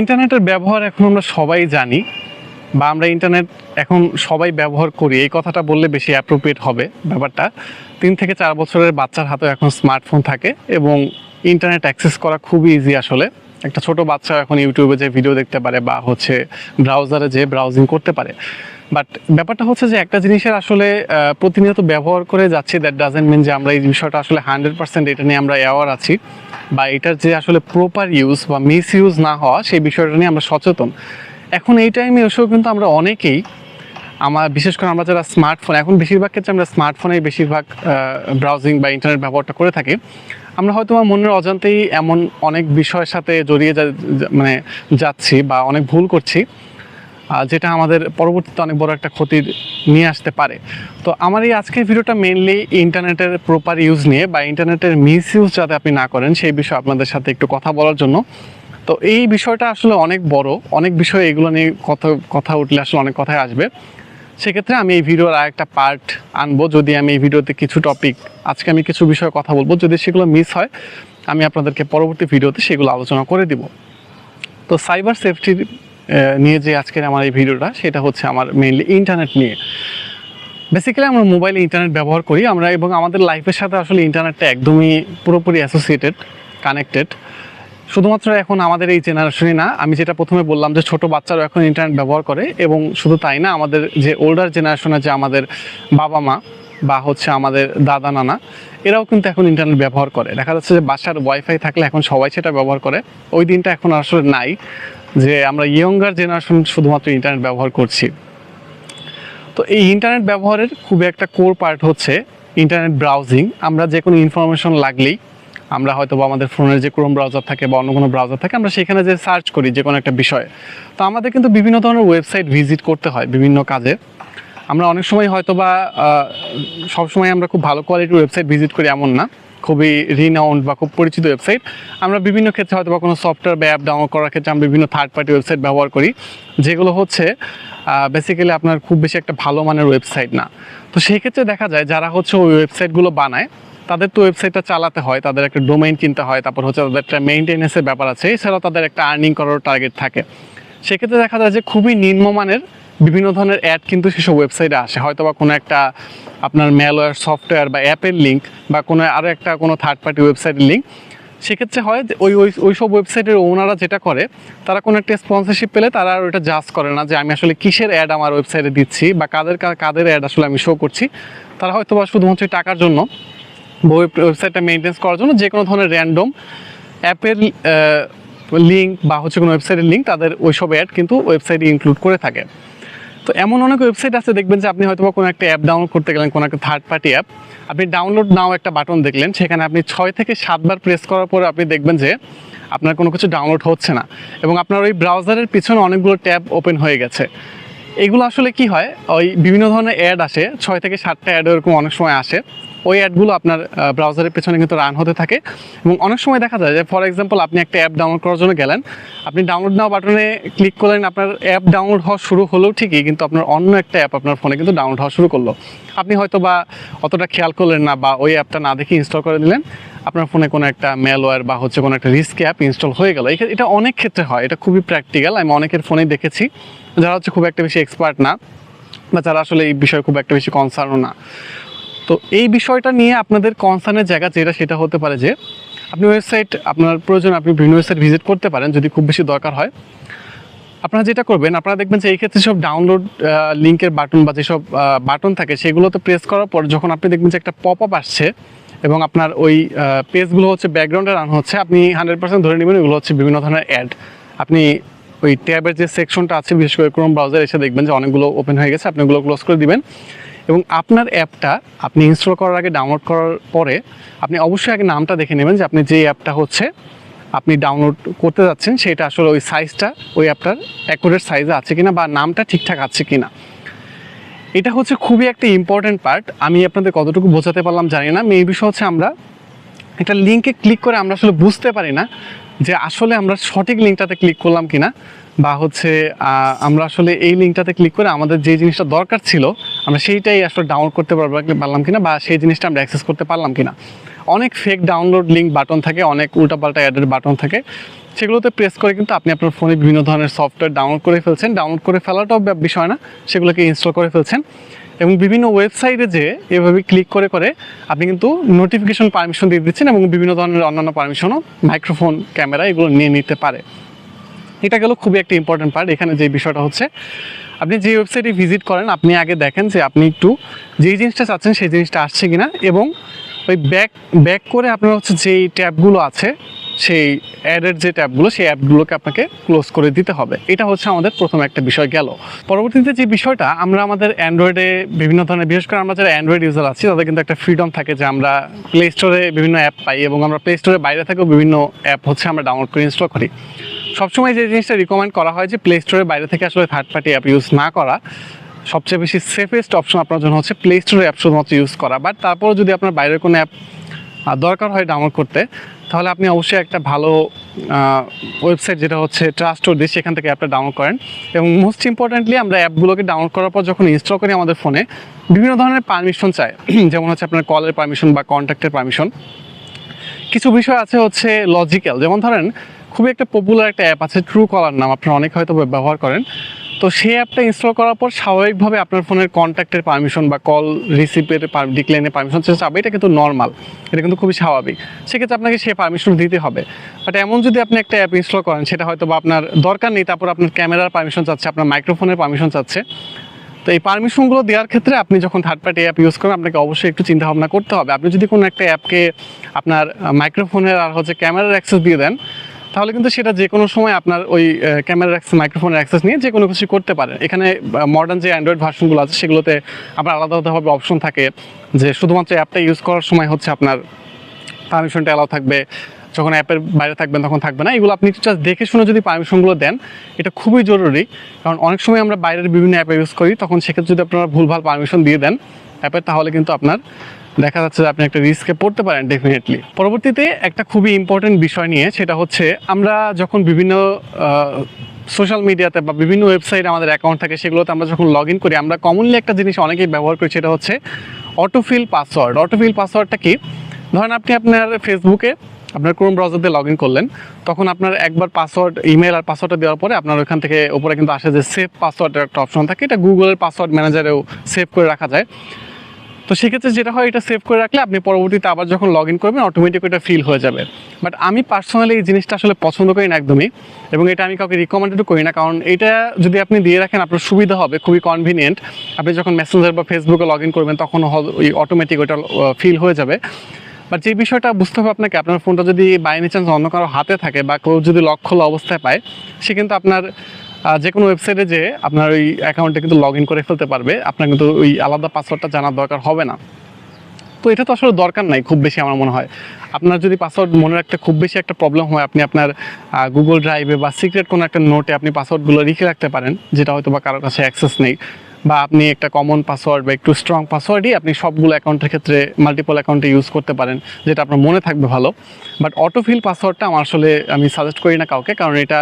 ইন্টারনেটের ব্যবহার এখন আমরা সবাই জানি, বা আমরা ইন্টারনেট এখন সবাই ব্যবহার করি। এই কথাটা বললে বেশি অ্যাপ্রোপ্রিয়েট হবে ব্যাপারটা। তিন থেকে চার বছরের বাচ্চার হাতেও এখন স্মার্টফোন থাকে এবং ইন্টারনেট অ্যাক্সেস করা খুবই ইজি আসলে। একটা ছোট বাচ্চা এখন ইউটিউবে যে ভিডিও দেখতে পারে বা হচ্ছে ব্রাউজারে যে ব্রাউজিং করতে পারে। বাট ব্যাপারটা হচ্ছে যে একটা জিনিসের আসলে প্রতিনিয়ত ব্যবহার করে যাচ্ছি দ্যাট ডাজেন্ট মিন যে আমরা এই বিষয়টা আসলে হান্ড্রেড পার্সেন্ট এটা নিয়ে আমরা অ্যাওয়ার আছি, বা এটার যে আসলে প্রপার ইউজ বা মিস ইউজ না হওয়া, সেই বিষয়টা নিয়ে আমরা সচেতন। এখন এই টাইমে এসেও কিন্তু আমরা অনেকেই, আমার বিশেষ করে আমরা যারা স্মার্টফোন এখন বেশিরভাগ ক্ষেত্রে আমরা স্মার্টফোনেই বেশিরভাগ ব্রাউজিং বা ইন্টারনেট ব্যবহারটা করে থাকি। আমরা হয়তো আমার মনের অজান্তেই এমন অনেক বিষয়ের সাথে জড়িয়ে মানে যাচ্ছি বা অনেক ভুল করছি যেটা আমাদের পরবর্তীতে অনেক বড় একটা ক্ষতির নিয়ে আসতে পারে। তো আমার এই আজকের ভিডিওটা মেনলি ইন্টারনেটের প্রপার ইউজ নিয়ে বা ইন্টারনেটের মিস ইউজ যাতে আপনি না করেন, সেই বিষয়ে আপনাদের সাথে একটু কথা বলার জন্য। তো এই বিষয়টা আসলে অনেক বড়। অনেক বিষয় এগুলো নিয়ে কথা কথা উঠলে আসলে অনেক কথাই আসবে। সেক্ষেত্রে আমি এই ভিডিওর আর একটা পার্ট আনব। যদি আমি এই ভিডিওতে কিছু টপিক আজকে আমি কিছু বিষয়ে কথা বলব। যদি সেগুলো মিস হয়, আমি আপনাদেরকে পরবর্তী ভিডিওতে সেগুলো আলোচনা করে দিব। তো সাইবার সেফটির নিয়ে যে আজকের আমার এই ভিডিওটা, সেটা হচ্ছে আমার মেইনলি ইন্টারনেট নিয়ে। বেসিক্যালি আমরা মোবাইলে ইন্টারনেট ব্যবহার করি, আমরা এবং আমাদের লাইফের সাথে আসলে ইন্টারনেটটা একদমই পুরোপুরি অ্যাসোসিয়েটেড কানেক্টেড শুধুমাত্র এখন আমাদের এই জেনারেশনে না, আমি যেটা প্রথমে বললাম যে ছোট বাচ্চারাও এখন ইন্টারনেট ব্যবহার করে, এবং শুধু তাই না, আমাদের যে ওল্ডার জেনারেশনে যে আমাদের বাবা মা বা হচ্ছে আমাদের দাদা, নানা, এরাও কিন্তু এখন ইন্টারনেট ব্যবহার করে। দেখা যাচ্ছে যে বাসার ওয়াইফাই থাকলে এখন সবাই সেটা ব্যবহার করে। ওই দিনটা এখন আসলে নাই। যে আমরা ইয়ঙ্গার জেনারেশন শুধুমাত্র ইন্টারনেট ব্যবহার করছি। তো এই ইন্টারনেট ব্যবহারের খুবই একটা কোর পার্ট হচ্ছে ইন্টারনেট ব্রাউজিং আমরা যে কোনো ইনফরমেশন লাগলেই আমরা হয়তো বা আমাদের ফোনের যে ক্রোম ব্রাউজার থাকে বা অন্য কোনো ব্রাউজার থাকে, আমরা সেখানে যে সার্চ করি যে কোনো একটা বিষয়ে। তো আমাদের কিন্তু বিভিন্ন ধরনের ওয়েবসাইট ভিজিট করতে হয় বিভিন্ন কাজে। আমরা অনেক সময় হয়তো বা সবসময় আমরা খুব ভালো কোয়ালিটির ওয়েবসাইট ভিজিট করি এমন না। খুবই রিনাউন্ড বা খুব পরিচিত ওয়েবসাইট আমরা বিভিন্ন ক্ষেত্রে হয়তো বা কোনো সফটওয়্যার বা অ্যাপ ডাউনলোড করার ক্ষেত্রে আমরা বিভিন্ন থার্ড পার্টি ওয়েবসাইট ব্যবহার করি, যেগুলো হচ্ছে বেসিক্যালি আপনার খুব বেশি একটা ভালো মানের ওয়েবসাইট না। তো সেই ক্ষেত্রে দেখা যায়, যারা হচ্ছে ওই ওয়েবসাইটগুলো বানায়, তাদের তো ওয়েবসাইটটা চালাতে হয়, তাদের একটা ডোমেইন কিনতে হয়, তারপর হচ্ছে তাদের একটা মেনটেন্যান্সের ব্যাপার আছে, এছাড়াও তাদের একটা আর্নিং করার টার্গেট থাকে। সেক্ষেত্রে দেখা যায় যে খুবই নিম্নমানের বিভিন্ন ধরনের অ্যাড কিন্তু সেসব ওয়েবসাইটে আসে। হয়তো বা কোনো একটা আপনার ম্যালওয়্যার সফটওয়্যার বা অ্যাপের লিঙ্ক বা কোনো আরও একটা কোনো থার্ড পার্টি ওয়েবসাইটের লিঙ্ক সেক্ষেত্রে হয় যে ওই ওই ওই সব ওয়েবসাইটের ওনারা যেটা করে, তারা কোনো একটা স্পন্সরশিপ পেলে তারা আর ওটা জাজ করে না যে আমি আসলে কিসের অ্যাড আমার ওয়েবসাইটে দিচ্ছি বা কাদের কাদের অ্যাড আসলে আমি শো করছি। তারা হয়তো বা শুধুমাত্র টাকার জন্য ওয়েবসাইটটা মেনটেন্স করার জন্য যে কোনো ধরনের র্যান্ডম অ্যাপের লিঙ্ক বা হচ্ছে কোনো ওয়েবসাইটের লিঙ্ক তাদের ওইসব অ্যাড কিন্তু ওয়েবসাইটে ইনক্লুড করে থাকে। তো এমন অনেক ওয়েবসাইট আছে দেখবেন যে আপনি হয়তো কোনো একটা অ্যাপ ডাউনলোড করতে গেলেন, কোনো একটা থার্ড পার্টি অ্যাপ আপনি ডাউনলোড নাও একটা বাটন দেখলেন, সেখানে আপনি ছয় থেকে সাতবার প্রেস করার পরে আপনি দেখবেন যে আপনার কোনো কিছু ডাউনলোড হচ্ছে না। এবং আপনার ওই ব্রাউজারের পিছনে অনেকগুলো ট্যাব ওপেন হয়ে গেছে। এগুলো আসলে কি হয়? ওই বিভিন্ন ধরনের অ্যাড আসে, ছয় থেকে সাতটা অ্যাড এরকম অনেক সময় আসে। ওই অ্যাডগুলো আপনার ব্রাউজারের পেছনে কিন্তু রান হতে থাকে। এবং অনেক সময় দেখা যায় যে ফর এক্সাম্পল আপনি একটা অ্যাপ ডাউনলোড করার জন্য গেলেন। আপনি ডাউনলোড নাও বাটনে ক্লিক করলেন, আপনার অ্যাপ ডাউনলোড হওয়া শুরু হলেও ঠিকই, কিন্তু আপনার অন্য একটা অ্যাপ আপনার ফোনে কিন্তু ডাউনলোড হওয়া শুরু করল। আপনি হয়তো বা অতটা খেয়াল করলেন না বা ওই অ্যাপটা না দেখে ইনস্টল করে দিলেন আপনার ফোনে কোনো একটা ম্যালওয়্যার বা হচ্ছে কোনো একটা রিস্ক অ্যাপ ইনস্টল হয়ে গেল। এটা অনেক ক্ষেত্রে হয়, এটা খুবই প্র্যাকটিক্যাল আমি অনেকের ফোনেই দেখেছি। যারা হচ্ছে খুব একটা বেশি এক্সপার্ট না, বা যারা আসলে এই বিষয়ে খুব একটা বেশি কনসার্নও না। তো এই বিষয়টা নিয়ে আপনাদের কনসার্নের জায়গা যেটা সেটা হতে পারে যে, আপনি ওয়েবসাইট আপনার প্রয়োজন, আপনি বিভিন্ন ওয়েবসাইট ভিজিট করতে পারেন যদি খুব বেশি দরকার হয়। আপনারা যেটা করবেন, আপনারা দেখবেন যে এই ক্ষেত্রে সব ডাউনলোড লিঙ্কের বাটন বা যেসব বাটন থাকে সেগুলোতে প্রেস করার পর যখন আপনি দেখবেন যে একটা পপ আপ আসছে এবং আপনার ওই পেজগুলো হচ্ছে ব্যাকগ্রাউন্ডে রান হচ্ছে, আপনি হান্ড্রেড পার্সেন্ট ধরে নেবেন এগুলো হচ্ছে বিভিন্ন ধরনের অ্যাড আপনি ওই ট্যাবের যে সেকশনটা আছে, বিশেষ করে ক্রোম ব্রাউজার এসে দেখবেন যে অনেকগুলো ওপেন হয়ে গেছে, আপনি ওগুলো ক্লোজ করে দিবেন। এবং আপনার অ্যাপটা আপনি ইনস্টল করার আগে ডাউনলোড করার পরে আপনি অবশ্যই আগে নামটা দেখে নেবেন যে আপনি যে অ্যাপটা হচ্ছে, আপনি ডাউনলোড করতে যাচ্ছেন সেটা আসলে ওই সাইজটা ওই অ্যাপটার অ্যাকুরেট সাইজে আছে কিনা বা নামটা ঠিকঠাক আছে কিনা। এটা হচ্ছে খুবই একটা ইম্পর্ট্যান্ট পার্ট আমি আপনাদের কতটুকু বোঝাতে পারলাম জানি না মেই বিষয় হচ্ছে আমরা একটা লিঙ্কে ক্লিক করে আমরা আসলে বুঝতে পারি না যে আসলে আমরা সঠিক লিঙ্কটাতে ক্লিক করলাম কিনা বা হচ্ছে আমরা আসলে এই লিঙ্কটাতে ক্লিক করে আমাদের যে জিনিসটা দরকার ছিল আমরা সেইটাই আসলে ডাউনলোড করতে পারলাম কিনা বা সেই জিনিসটা আমরা অ্যাক্সেস করতে পারলাম কিনা। অনেক ফেক ডাউনলোড লিঙ্ক বাটন থাকে, অনেক উল্টাপাল্টা অ্যাডের বাটন থাকে। সেগুলোতে প্রেস করে কিন্তু আপনি আপনার ফোনে বিভিন্ন ধরনের সফটওয়্যার ডাউনলোড করে ফেলছেন। ডাউনলোড করে ফেলাটাও বিষয় না, সেগুলোকে ইনস্টল করে ফেলছেন। এবং বিভিন্ন ওয়েবসাইটে যে এভাবে ক্লিক করে করে আপনি কিন্তু নোটিফিকেশন পারমিশন দিয়ে দিচ্ছেন এবং বিভিন্ন ধরনের অন্যান্য পারমিশনও মাইক্রোফোন ক্যামেরা এগুলো নিয়ে নিতে পারে। এটা গেল খুবই একটা ইম্পর্টেন্ট পার্ট এখানে যে বিষয়টা হচ্ছে আপনি যে ওয়েবসাইটে ভিজিট করেন, আপনি আগে দেখেন যে আপনি একটু যেই জিনিসটা চাচ্ছেন সেই জিনিসটা আসছে কিনা এবং ওই ব্যাক ব্যাক করে আপনার হচ্ছে যেই ট্যাবগুলো আছে, সেই অ্যাডের যে ট্যাবগুলো, সেই অ্যাপগুলোকে আপনাকে ক্লোজ করে দিতে হবে। এটা হচ্ছে আমাদের প্রথম একটা বিষয় গেল। পরবর্তীতে যে বিষয়টা, আমরা আমাদের অ্যান্ড্রয়েডে বিভিন্ন ধরনের, বিশেষ করে আমরা যারা অ্যান্ড্রয়েড ইউজার আছি, তাদের কিন্তু একটা ফ্রিডম থাকে যে আমরা প্লে স্টোরে বিভিন্ন অ্যাপ পাই এবং আমরা প্লে স্টোরের বাইরে থেকেও বিভিন্ন অ্যাপ হচ্ছে আমরা ডাউনলোড করে ইনস্টল করি। সবসময় যে জিনিসটা রিকমেন্ড করা হয় যে প্লে স্টোরের বাইরে থেকে আসলে থার্ড পার্টি অ্যাপ ইউজ না করা, সবচেয়ে বেশি সেফেস্ট অপশন আপনার জন্য হচ্ছে প্লে স্টোরের অ্যাপ শুধুমাত্র ইউজ করা। বাট তারপরে যদি আপনার বাইরের কোনো অ্যাপ দরকার হয় ডাউনলোড করতে, তাহলে আপনি অবশ্যই একটা ভালো ওয়েবসাইট যেটা হচ্ছে ট্রাস্ট দিয়ে সেখান থেকে অ্যাপটা ডাউনলোড করেন। এবং মোস্ট ইম্পর্টেন্টলি আমরা অ্যাপগুলোকে ডাউনলোড করার পর যখন ইনস্টল করি আমাদের ফোনে বিভিন্ন ধরনের পারমিশন চাই। যেমন হচ্ছে আপনার কলের পারমিশন বা কন্ট্যাক্টের পারমিশন কিছু বিষয় আছে হচ্ছে লজিক্যাল যেমন ধরেন খুবই একটা পপুলার একটা অ্যাপ আছে ট্রু কলার নাম, আপনারা অনেক হয়তো ব্যবহার করেন। তো সেই অ্যাপটা ইনস্টল করার পর স্বাভাবিকভাবে আপনার ফোনের কন্ট্যাক্টের পারমিশন বা কল রিসিভের ডিক্লাইনের পারমিশন সে চাবে এটা কিন্তু নর্মাল এটা কিন্তু খুবই স্বাভাবিক। সেক্ষেত্রে আপনাকে সে পারমিশন দিতে হবে। বাট এমন যদি আপনি একটা অ্যাপ ইনস্টল করেন, সেটা হয়তো বা আপনার দরকার নেই, তারপর আপনার ক্যামেরার পারমিশন চাচ্ছে, আপনার মাইক্রোফোনের পারমিশন চাচ্ছে। তো এই পারমিশনগুলো দেওয়ার ক্ষেত্রে আপনি যখন থার্ড পার্টি অ্যাপ ইউজ করেন, আপনাকে অবশ্যই একটু চিন্তা ভাবনা করতে হবে। আপনি যদি কোনো একটা অ্যাপকে আপনার মাইক্রোফোনের আর হচ্ছে ক্যামেরার অ্যাক্সেস দিয়ে দেন তাহলে কিন্তু সেটা যে কোনো সময় আপনার ওই ক্যামেরার অ্যাক্সেস, মাইক্রোফোনের অ্যাক্সেস নিয়ে যে কোনো কিছু করতে পারেন। এখানে মডার্ন যে অ্যান্ড্রয়েড ভার্সনগুলো আছে, সেগুলোতে আপনার আলাদা আলাদাভাবে অপশন থাকে যে শুধুমাত্র অ্যাপটা ইউজ করার সময় হচ্ছে আপনার পারমিশনটা অ্যালাউ থাকবে। যখন অ্যাপের বাইরে থাকবেন, তখন থাকবে না। এগুলো আপনি জাস্ট দেখে শুনে যদি পারমিশনগুলো দেন, এটা খুবই জরুরি। কারণ অনেক সময় আমরা বাইরের বিভিন্ন অ্যাপ ইউজ করি, তখন সেক্ষেত্রে যদি আপনারা ভুলভাল পারমিশন দিয়ে দেন অ্যাপের তাহলে কিন্তু আপনার দেখা যাচ্ছে যে আপনি একটা রিস্কে পড়তে পারেন ডেফিনেটলি পরবর্তীতে একটা খুবই ইম্পর্টেন্ট বিষয় নিয়ে, সেটা হচ্ছে আমরা যখন বিভিন্ন সোশ্যাল মিডিয়াতে বা বিভিন্ন ওয়েবসাইট আমাদের অ্যাকাউন্ট থাকে, সেগুলোতে আমরা যখন লগ ইন করি, আমরা কমনলি একটা জিনিস অনেকেই ব্যবহার করি, সেটা হচ্ছে অটোফিল পাসওয়ার্ড অটোফিল পাসওয়ার্ডটা কি? ধরেন আপনি আপনার ফেসবুকে আপনার ক্রোম ব্রাউজার দিয়ে লগ ইন করলেন, তখন আপনার একবার পাসওয়ার্ড ইমেল আর পাসওয়ার্ডটা দেওয়ার পরে আপনার ওখান থেকে ওপরে কিন্তু আসে যে সেভ পাসওয়ার্ডের একটা অপশন থাকে। এটা গুগলের পাসওয়ার্ড ম্যানেজারেও সেভ করে রাখা যায়। তো সেক্ষেত্রে যেটা হয়, এটা সেভ করে রাখলে আপনি পরবর্তীতে আবার যখন লগ ইন করবেন অটোমেটিক এটা ফিল হয়ে যাবে। বাট আমি পার্সোনালি এই জিনিসটা আসলে পছন্দ করি না একদমই, এবং এটা আমি কাউকে রিকমেন্ডেডও করি না। কারণ এটা যদি আপনি দিয়ে রাখেন, আপনার সুবিধা হবে, খুবই কনভিনিয়েন্ট আপনি যখন মেসেঞ্জার বা ফেসবুকে লগ ইন করবেন, তখন ওই অটোমেটিক ওটা ফিল হয়ে যাবে। বাট যে বিষয়টা বুঝতে হবে আপনাকে, আপনার ফোনটা যদি বাই এনি চান্স অন্য কারও হাতে থাকে বা কেউ যদি লক খোলা অবস্থায় পায়, সে কিন্তু আপনার যে কোনো ওয়েবসাইটে যে আপনার ওই অ্যাকাউন্টে কিন্তু লগ ইন করে ফেলতে পারবে, আপনার কিন্তু ওই আলাদা পাসওয়ার্ডটা জানার দরকার হবে না। তো এটা তো আসলে দরকার নাই, খুব বেশি আমার মনে হয়। আপনার যদি পাসওয়ার্ড মনে রাখতে খুব বেশি একটা প্রবলেম হয়, আপনি আপনার গুগল ড্রাইভে বা সিক্রেট কোনো একটা নোটে আপনি পাসওয়ার্ডগুলো লিখে রাখতে পারেন, যেটা হয়তো বা কারোর কাছে অ্যাক্সেস নেই। বা আপনি একটা কমন পাসওয়ার্ড বা একটু স্ট্রং পাসওয়ার্ডই আপনি সবগুলো অ্যাকাউন্টের ক্ষেত্রে মাল্টিপল অ্যাকাউন্টে ইউজ করতে পারেন, যেটা আপনার মনে থাকবে ভালো। বাট অটোফিল পাসওয়ার্ডটা আমার আসলে আমি সাজেস্ট করি না কাউকে, কারণ এটা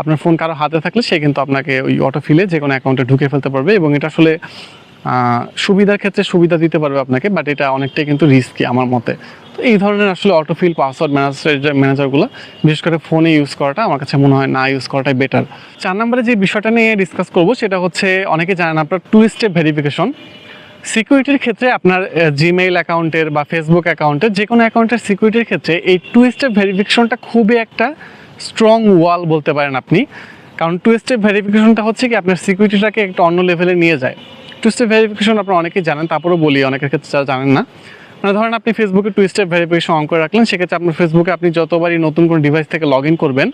আপনার ফোন কারও হাতে থাকলে সে কিন্তু আপনাকে ওই অটোফিলে যে কোনো অ্যাকাউন্টে ঢুকে ফেলতে পারবে এবং এটা আসলে সুবিধার ক্ষেত্রে সুবিধা দিতে পারবে আপনাকে বাট এটা অনেকটাই কিন্তু রিস্কি আমার মতে। তো এই ধরনের আসলে অটোফিল পাসওয়ার্ড ম্যানেজার ম্যানেজারগুলো বিশেষ করে ফোনে ইউজ করাটা আমার কাছে মনে হয় না ইউজ করাটাই বেটার চার নম্বরে যে বিষয়টা নিয়ে ডিসকাস করব, সেটা হচ্ছে অনেকে জানেন আপনার টু স্টেপ ভেরিফিকেশন সিকিউরিটির ক্ষেত্রে আপনার জিমেইল অ্যাকাউন্টের বা ফেসবুক অ্যাকাউন্টের যে কোনো অ্যাকাউন্টের সিকিউরিটির ক্ষেত্রে এই টু স্টেপ ভেরিফিকেশনটা খুবই একটা স্ট্রং ওয়াল বলতে পারেন আপনি। কারণ টু স্টেপ ভেরিফিকেশনটা হচ্ছে কি, আপনার সিকিউরিটিটাকে একটা অন্য লেভেলে নিয়ে যায়। টু স্টেপ ভেরিফিকেশন আপনারা অনেকেই জানেন, তারপরেও বলি, অনেকের ক্ষেত্রে যারা জানেন না। মানে ধরেন আপনি ফেসবুকে টু স্টেপ ভেরিফিকেশন অন করে রাখলেন, সেক্ষেত্রে আপনার ফেসবুকে আপনি যতবারই নতুন কোনো ডিভাইস থেকে লগ ইন করবেন,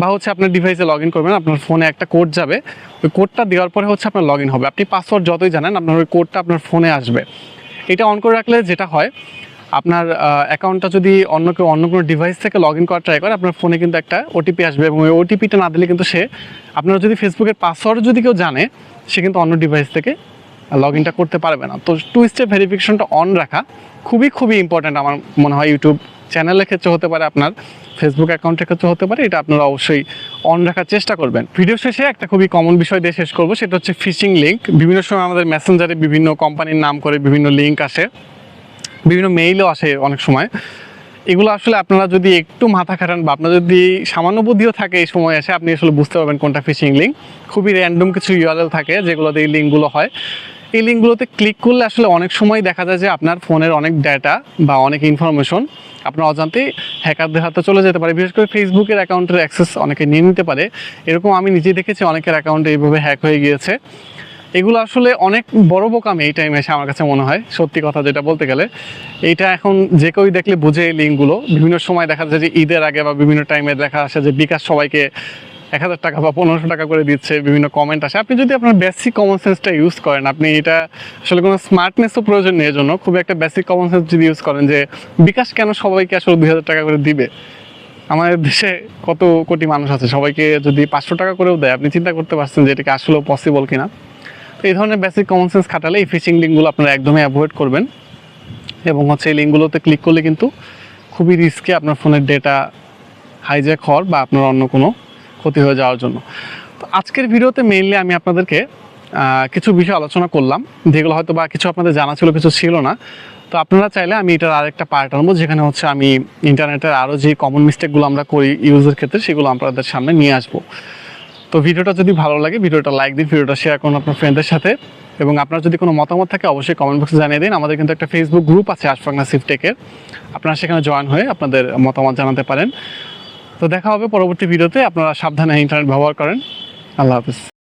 বা হচ্ছে আপনার ডিভাইসে লগ ইন করবেন, আপনার ফোনে একটা কোড যাবে, ওই কোডটা দেওয়ার পরে হচ্ছে আপনার লগ ইন হবে। আপনি পাসওয়ার্ড যতই জানেন, আপনার ওই কোডটা আপনার ফোনে আসবে। এটা অন করে রাখলে যেটা হয়, আপনার অ্যাকাউন্টটা যদি অন্য কেউ, অন্য কোনো ডিভাইস থেকে লগ ইন করার ট্রাই করে, আপনার ফোনে কিন্তু একটা ওটিপি আসবে এবং ওই ওটিপিটা না দিলে কিন্তু সে, আপনার যদি ফেসবুকের পাসওয়ার্ড যদি কেউ জানে, সে কিন্তু অন্য ডিভাইস থেকে লগ ইনটা করতে পারবে না। তো টু স্টেপ ভেরিফিকেশনটা অন রাখা খুবই খুবই ইম্পর্ট্যান্ট আমার মনে হয় ইউটিউব চ্যানেলের ক্ষেত্রে হতে পারে, আপনার ফেসবুক অ্যাকাউন্টের ক্ষেত্রে হতে পারে, এটা আপনারা অবশ্যই অন রাখার চেষ্টা করবেন। ভিডিও শেষে একটা খুবই কমন বিষয় দিয়ে শেষ করব, সেটা হচ্ছে ফিশিং লিঙ্ক বিভিন্ন সময় আমাদের মেসেঞ্জারে বিভিন্ন কোম্পানির নাম করে বিভিন্ন লিঙ্ক আসে, বিভিন্ন মেইলও আসে অনেক সময়। এগুলো আসলে আপনারা যদি একটু মাথা খাটান বা আপনার যদি সামান্য বুদ্ধিও থাকে এই সময় এসে, আপনি আসলে বুঝতে পারবেন কোনটা ফিশিং লিঙ্ক খুবই র্যান্ডম কিছু ইউআরএল থাকে যেগুলোতে এই লিঙ্কগুলো হয়। এই লিঙ্কগুলোতে ক্লিক করলে আসলে অনেক সময় দেখা যায় যে আপনার ফোনের অনেক ডেটা বা অনেক ইনফরমেশন আপনার অজান্তেই হ্যাকারদের হাতে চলে যেতে পারে। বিশেষ করে ফেসবুকের অ্যাকাউন্টের অ্যাক্সেস অনেকে নিয়ে নিতে পারে। এরকম আমি নিজে দেখেছি অনেকের অ্যাকাউন্টে এইভাবে হ্যাক হয়ে গিয়েছে। এগুলো আসলে অনেক বড় বোকামি এই টাইমে এসে আমার কাছে মনে হয়, সত্যি কথা যেটা বলতে গেলে। এইটা এখন যে কেউ দেখলে বুঝে এই লিঙ্কগুলো বিভিন্ন সময় দেখা যায় যে ঈদের আগে বা বিভিন্ন টাইমে দেখা আসে যে বিকাশ সবাইকে এক হাজার টাকা বা পনেরোশো টাকা করে দিচ্ছে, বিভিন্ন কমেন্ট আসে। আপনি যদি আপনার বেসিক কমন সেন্সটা ইউজ করেন, আপনি এটা আসলে কোনো স্মার্টনেসও প্রয়োজন নেই জন্য খুব একটা বেসিক কমন সেন্স যদি ইউজ করেন যে বিকাশ কেন সবাইকে আসলে দুই হাজার টাকা করে দিবে? আমাদের দেশে কত কোটি মানুষ আছে, সবাইকে যদি পাঁচশো টাকা করেও দেয়, আপনি চিন্তা করতে পারছেন যে এটাকে আসলেও পসিবল কিনা? তো এই ধরনের বেসিক কমন সেন্স খাটালে এই ফিশিং লিঙ্কগুলো আপনারা একদমই অ্যাভয়েড করবেন। এবং হচ্ছে এই লিঙ্কগুলোতে ক্লিক করলে কিন্তু খুবই রিস্কে আপনার ফোনের ডেটা হাইজ্যাক হওয়ার বা আপনার অন্য কোনো ক্ষতি হয়ে যাওয়ার জন্য। তো আজকের ভিডিওতে মেইনলি আমি আপনাদেরকে কিছু বিষয় আলোচনা করলাম, যেগুলো হয়তো বা কিছু আপনাদের জানা ছিল, কিছু ছিল না। তো আপনারা চাইলে আমি এটার আরেকটা পার্ট আনব, যেখানে হচ্ছে আমি ইন্টারনেটের আরও যে কমন মিস্টেকগুলো আমরা করি ইউজের ক্ষেত্রে, সেগুলো আপনাদের সামনে নিয়ে আসব। তো ভিডিওটা যদি ভালো লাগে, ভিডিওটা লাইক দিন, ভিডিওটা শেয়ার করুন আপনার ফ্রেন্ডদের সাথে। এবং আপনার যদি কোনো মতামত থাকে, অবশ্যই কমেন্ট বক্সে জানিয়ে দিন। আমাদের কিন্তু একটা ফেসবুক গ্রুপ আছে আশফাকনা সিফটেকের আপনারা সেখানে জয়েন হয়ে আপনাদের মতামত জানাতে পারেন। তো দেখা হবে পরবর্তী ভিডিওতে। আপনারা সাবধানে ইন্টারনেট ব্যবহার করেন। আল্লাহ হাফিজ।